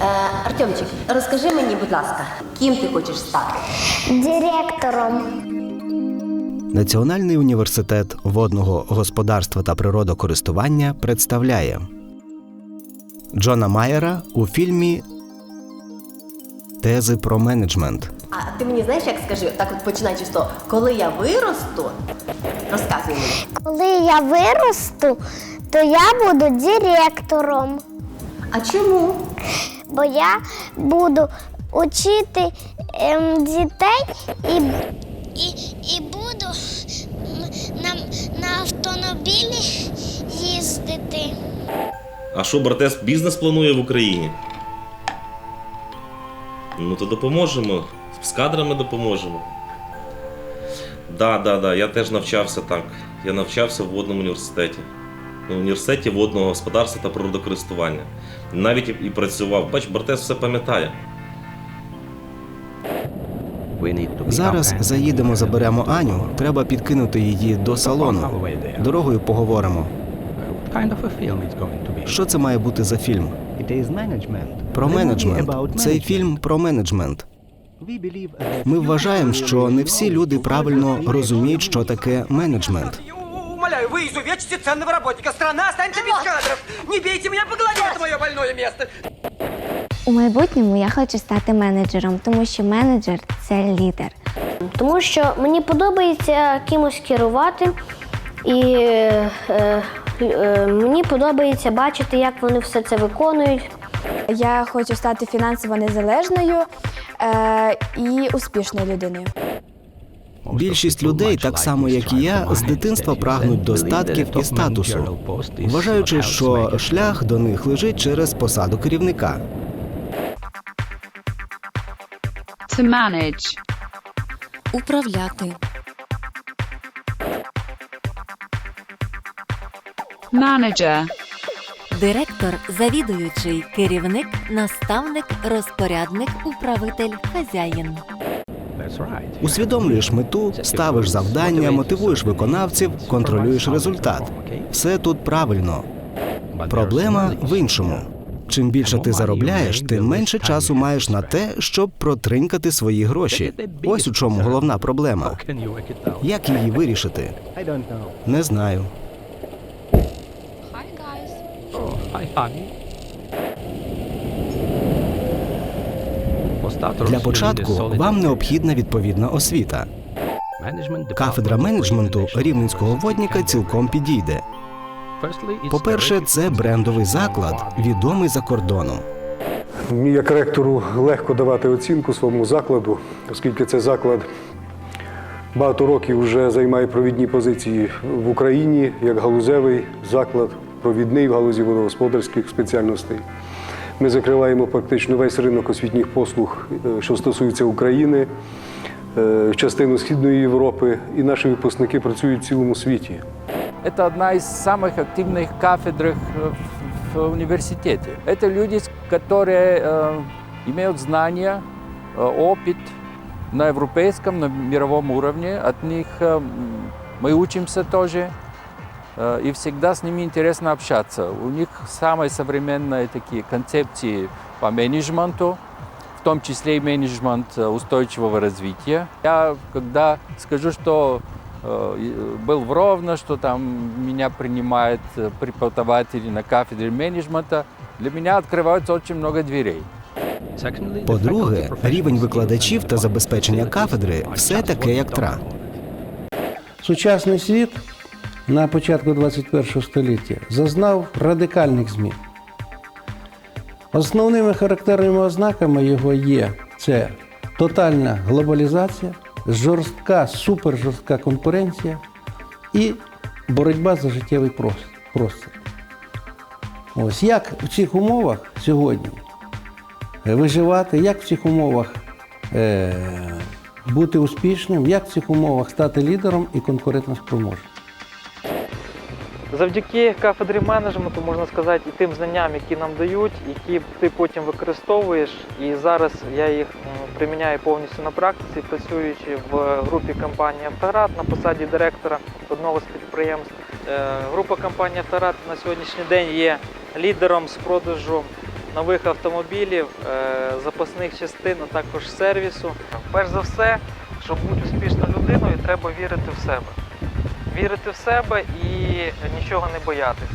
Е, Артемчик, розкажи мені, будь ласка, ким ти хочеш стати? Директором. Національний університет водного господарства та природокористування представляє Джона Майера у фільмі Тези про менеджмент. А ти мені знаєш, як скажи, так от починаючи з того, коли я виросту, розказуй мені. Коли я виросту, то я буду директором, А чому? Бо я буду учити ем, дітей і, і, і буду на, на автомобілі їздити. А що Бартес бізнес планує в Україні? Ну то допоможемо. З кадрами допоможемо. Да, да, да, я теж навчався так. Я навчався в водному університеті. В університеті водного господарства та природокористування. Навіть і, і працював. Бач, Бартес все пам'ятає. Зараз заїдемо, заберемо Аню. Треба підкинути її до салону. Дорогою поговоримо. Що це має бути за фільм? Про менеджмент. Цей фільм про менеджмент. Ми вважаємо, що не всі люди правильно розуміють, що таке менеджмент. Умоляю, вы изувечите ценного работника. Страна останется без кадров. Не бейте меня по голове, это мое больное место. У майбутньому я хочу стати менеджером, тому що менеджер це лідер. Тому що мені подобається кимось керувати, і е, е, мені подобається бачити, як вони все це виконують. Я хочу стати фінансово незалежною е, і успішною людиною. Більшість людей, так само як і я, з дитинства прагнуть до статків і статусу, вважаючи, що шлях до них лежить через посаду керівника. To manage. Управляти. Manager. Директор, завідуючий, керівник, наставник, розпорядник, управитель, хазяїн. Усвідомлюєш мету, ставиш завдання, мотивуєш виконавців, контролюєш результат. Все тут правильно. Проблема в іншому. Чим більше ти заробляєш, тим менше часу маєш на те, щоб протринькати свої гроші. Ось у чому головна проблема. Як її вирішити? Не знаю. Для початку вам необхідна відповідна освіта. Кафедра менеджменту рівненського водніка цілком підійде. По-перше, це брендовий заклад, відомий за кордоном. Мені як ректору легко давати оцінку своєму закладу, оскільки це заклад багато років вже займає провідні позиції в Україні як галузевий заклад, провідний в галузі водогосподарських спеціальностей. Ми закриваємо практично весь ринок освітніх послуг, е, що стосується України, е, частину Східної Європи, і наші випускники працюють в цілому світі. Это одна из самых активных кафедр э, в, в университете. Это люди, с- которые э, имеют знания, э, опыт на европейском, на мировом уровне. От них э, м, мы учимся тоже. э, И всегда с ними интересно общаться. У них самые современные такие концепции по менеджменту, в том числе и менеджмент э, устойчивого развития. Я когда скажу, что э, и, э, был в Ровно, что там меня принимают э, преподаватели на кафедре менеджмента, для меня открываются очень много дверей. По-друге, рівень викладачів та забезпечення кафедри все таке, як тра. Сучасний світ на початку 21 століття зазнав радикальних змін. Основними характерними ознаками його є це тотальна глобалізація, жорстка, супержорстка конкуренція і боротьба за життєвий простір. Ось як в цих умовах сьогодні виживати, як в цих умовах е, бути успішним, як в цих умовах стати лідером і конкурентоспроможним. Завдяки кафедрі менеджменту можна сказати і тим знанням, які нам дають, які ти потім використовуєш. І зараз я їх приміняю повністю на практиці, працюючи в групі компанії Автоград на посаді директора одного з підприємств. Е, Група компанії Автоград на сьогоднішній день є лідером з продажу нових автомобілів, е, запасних частин, а також сервісу. Перш за все, щоб бути успішною людиною, треба вірити в себе. Вірити в себе і нічого не боятися.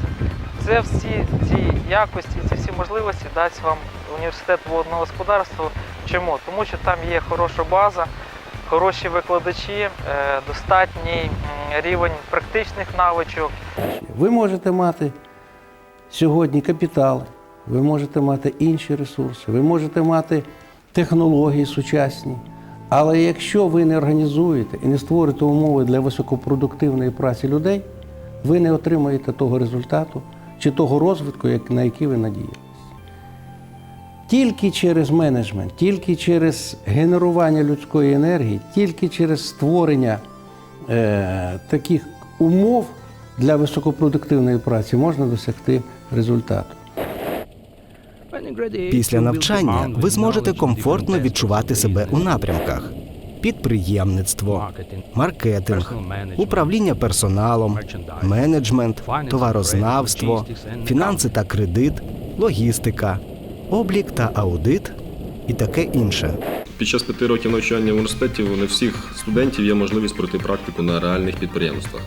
Це всі ці якості, ці всі можливості дасть вам університет водного господарства. Чому? Тому що там є хороша база, хороші викладачі, е, достатній рівень практичних навичок. Ви можете мати сьогодні капітали, ви можете мати інші ресурси, ви можете мати технології сучасні. Але якщо ви не організуєте і не створите умови для високопродуктивної праці людей, ви не отримаєте того результату чи того розвитку, на який ви надіялись. Тільки через менеджмент, тільки через генерування людської енергії, тільки через створення е, таких умов для високопродуктивної праці можна досягти результату. Після навчання ви зможете комфортно відчувати себе у напрямках: підприємництво, маркетинг, управління персоналом, менеджмент, товарознавство, фінанси та кредит, логістика, облік та аудит і таке інше. Під час п'яти років навчання в університеті у не всіх студентів є можливість пройти практику на реальних підприємствах,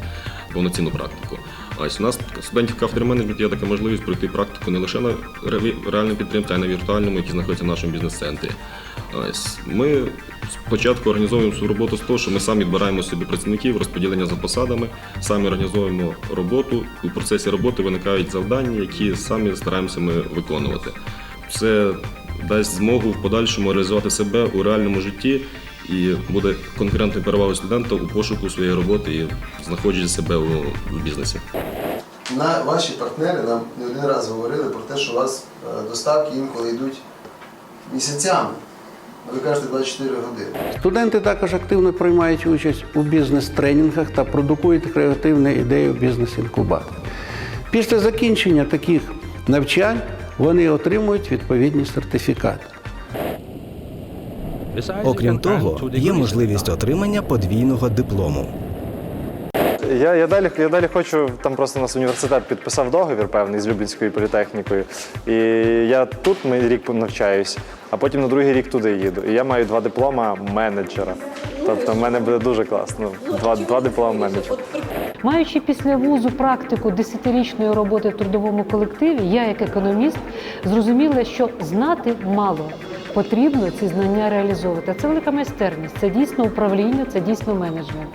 повноцінну практику. Ось у нас студентів кафедри менеджменту є така можливість пройти практику не лише на ре- реальному підприємстві, а й на віртуальному, який знаходиться в нашому бізнес-центрі. Ось ми спочатку організовуємо свою роботу з того, що ми самі відбираємо собі працівників, розподілення за посадами, самі організовуємо роботу. У процесі роботи виникають завдання, які самі стараємося ми виконувати. Це дасть змогу в подальшому реалізувати себе у реальному житті і буде конкурентною перевагою студента у пошуку своєї роботи і знаходження себе у бізнесі. На ваші партнери нам не один раз говорили про те, що у вас е, доставки інколи йдуть місяцями. Ви кажете 24 години. Студенти також активно приймають участь у бізнес-тренінгах та продукують креативні ідеї в бізнес-інкубатор. Після закінчення таких навчань вони отримують відповідні сертифікати. Окрім того, є можливість отримання подвійного диплому. Я, я, далі, я далі хочу, там просто у нас університет підписав договір певний з Люблінською політехнікою. І я тут ми рік навчаюсь, а потім на другий рік туди їду. І я маю два диплома менеджера. Тобто в мене буде дуже класно. Два, два диплома менеджера. Маючи після вузу практику десятирічної роботи в трудовому колективі, я як економіст зрозуміла, що знати мало. Потрібно ці знання реалізовувати. Це велика майстерність, це дійсно управління, це дійсно менеджмент.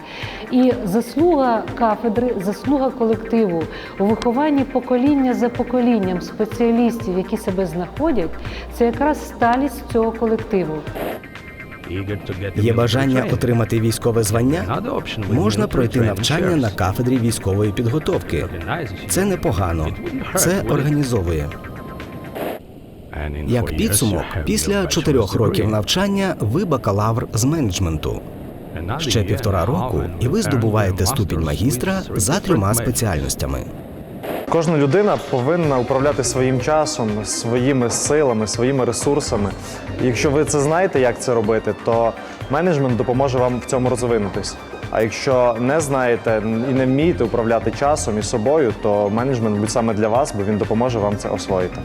І заслуга кафедри, заслуга колективу у вихованні покоління за поколінням спеціалістів, які себе знаходять, це якраз сталість цього колективу. Є бажання отримати військове звання? Можна пройти навчання на кафедрі військової підготовки. Це непогано. Це організовує. Як підсумок, після чотирьох років навчання ви бакалавр з менеджменту. Ще півтора року, і ви здобуваєте ступінь магістра за трьома спеціальностями. Кожна людина повинна управляти своїм часом, своїми силами, своїми ресурсами. Якщо ви це знаєте, як це робити, то менеджмент допоможе вам в цьому розвинутись. А якщо не знаєте і не вмієте управляти часом і собою, то менеджмент буде саме для вас, бо він допоможе вам це освоїти.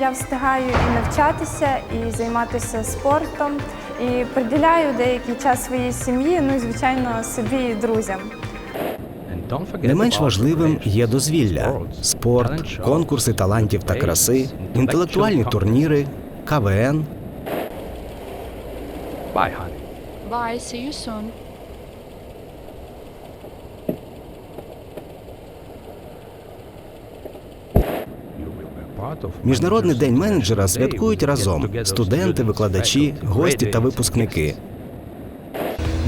Я встигаю і навчатися, і займатися спортом, і приділяю деякий час своїй сім'ї, ну і звичайно собі і друзям. Не менш важливим є дозвілля, спорт, конкурси талантів та краси, інтелектуальні турніри, КВН. Bye, see you soon. Міжнародний день менеджера святкують разом студенти, викладачі, гості та випускники.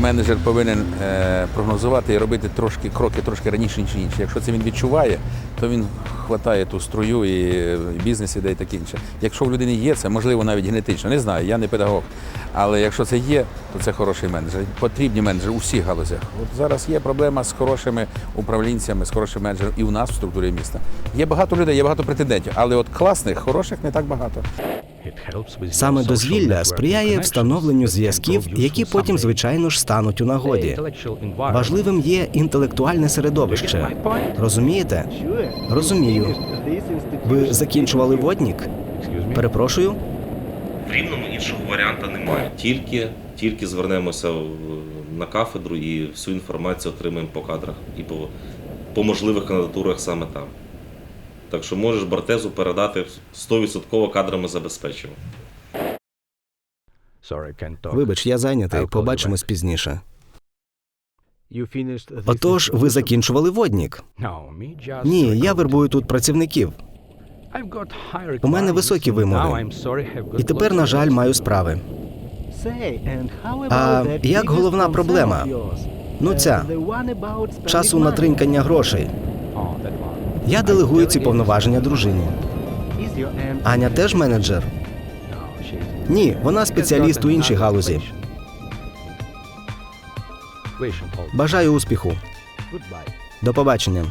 Менеджер повинен е, прогнозувати і робити трошки кроки трошки раніше, ніж інші. Якщо це він відчуває, то він хватає ту струю і е, бізнес іде і таке інше. Якщо в людини є це, можливо, навіть генетично, не знаю, я не педагог. Але якщо це є, то це хороший менеджер. Потрібні менеджери у всіх галузях. От зараз є проблема з хорошими управлінцями, з хорошим менеджером і у нас в структурі міста. Є багато людей, є багато претендентів, але от класних, хороших не так багато. Саме дозвілля сприяє встановленню зв'язків, які потім, звичайно ж, стануть у нагоді. Важливим є інтелектуальне середовище. Розумієте? Розумію. Ви закінчували воднік? Перепрошую. В рівному іншого варіанта немає. Тільки, тільки звернемося в- на кафедру і всю інформацію отримаємо по кадрах і по, по можливих кандидатурах саме там. Так що можеш Бартезу передати 100% кадрами забезпечимо. Вибач, я зайнятий. Побачимось пізніше. Отож, ви закінчували воднік? Ні, я вербую тут працівників. У мене високі вимоги. І тепер, на жаль, маю справи. А як головна проблема? Ну ця часу на тринькання грошей. Я делегую ці повноваження дружині. Аня теж менеджер? Ні, вона спеціаліст у іншій галузі. Бажаю успіху. До побачення.